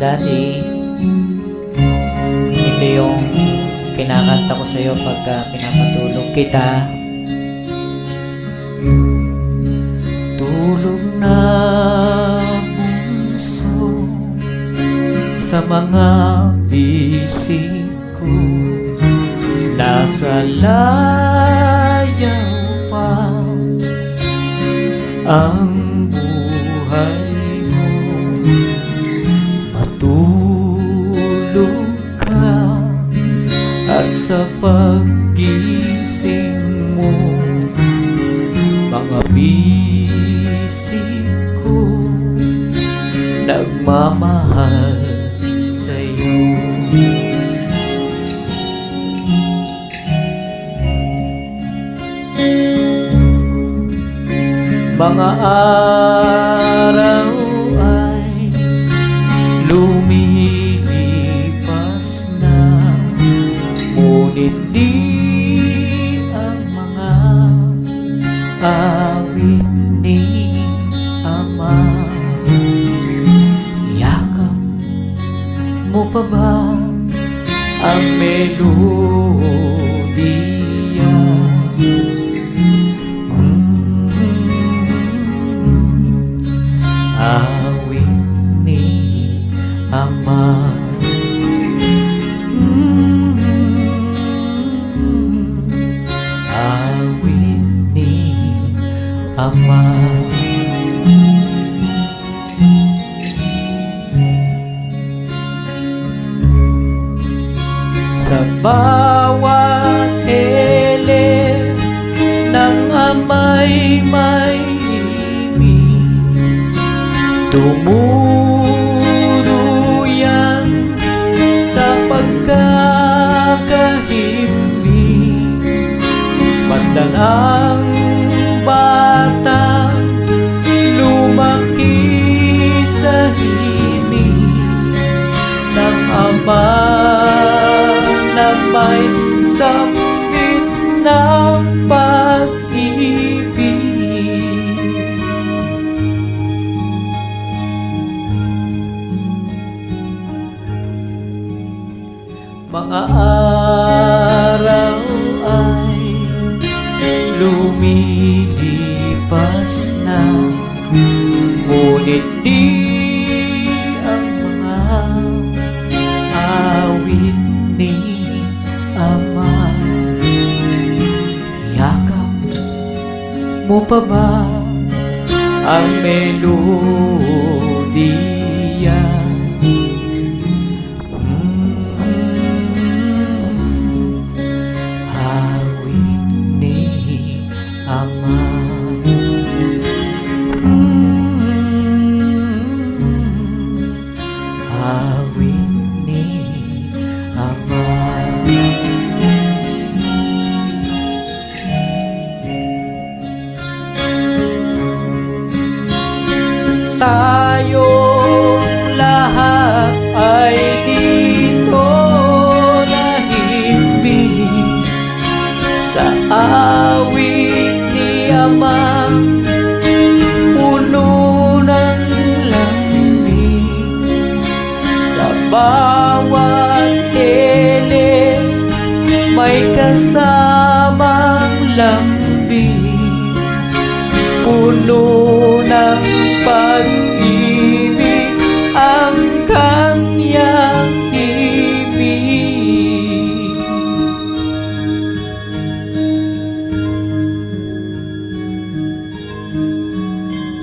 Daddy, ito yung kinakanta ko sa'yo pagka pinapatulog kita. Tulog na bunso sa mga bisig ko Nasa layaw pa ang sa paggising mo. Mga bisig ko nagmamahal sa'yo. Mga araw ay lumilipas Ngunit di ang mga awit ni Ama Yakap mo pa ba ang melodiya? Bawat hele ng amay may himig Tumuro yan sa pagkakahimig Masdan ang may sapit ng pag-ibig. Mga araw ay lumilipas na Ngunit di ang mga awit ni mo pa ba ang melodiya? Mm, Ama. Mm, Tayong lahat ay dito nahimbing Sa awit ni Ama Puno ng lambing Sa bawat tele May kasamang